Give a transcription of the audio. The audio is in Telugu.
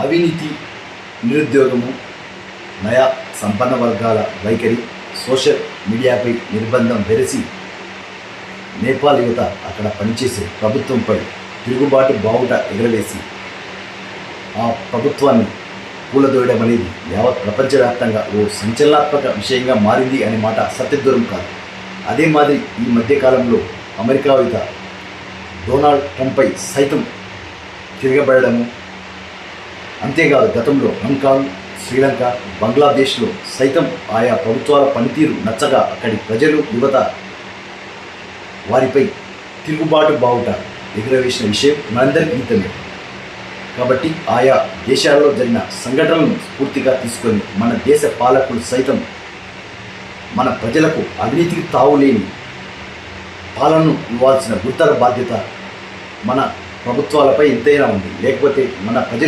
అవినీతి నిరుద్యోగము నయా సంపన్న వర్గాల వైఖరి సోషల్ మీడియాపై నిర్బంధం వెరసి నేపాల్ యువత అక్కడ పనిచేసే ప్రభుత్వంపై తిరుగుబాటు బావుట ఎగరవేసి ఆ ప్రభుత్వాన్ని కూలదోయడం అనేది యావత్ ప్రపంచవ్యాప్తంగా ఓ సంచలనాత్మక విషయంగా మారింది అనే మాట సత్యదూరం కాదు. అదే మాదిరి ఈ మధ్యకాలంలో అమెరికా యువత డొనాల్డ్ ట్రంప్పై సైతం తిరగబడము అంతేకాదు గతంలో హాంకాంగ్ శ్రీలంక బంగ్లాదేశ్లో సైతం ఆయా ప్రభుత్వాల పనితీరు నచ్చగా అక్కడి ప్రజలు యువత వారిపై తిరుగుబాటు బావుట ఎగురవేసిన విషయం మనందరికీ ఈతమే కాబట్టి ఆయా దేశాల్లో జరిగిన సంఘటనలను స్ఫూర్తిగా తీసుకొని మన దేశ పాలకులు సైతం మన ప్రజలకు అవినీతికి తావులేని పాలనను ఇవ్వాల్సిన గురుతర బాధ్యత మన ప్రభుత్వాలపై ఎంతైనా ఉంది. లేకపోతే మన ప్రజలు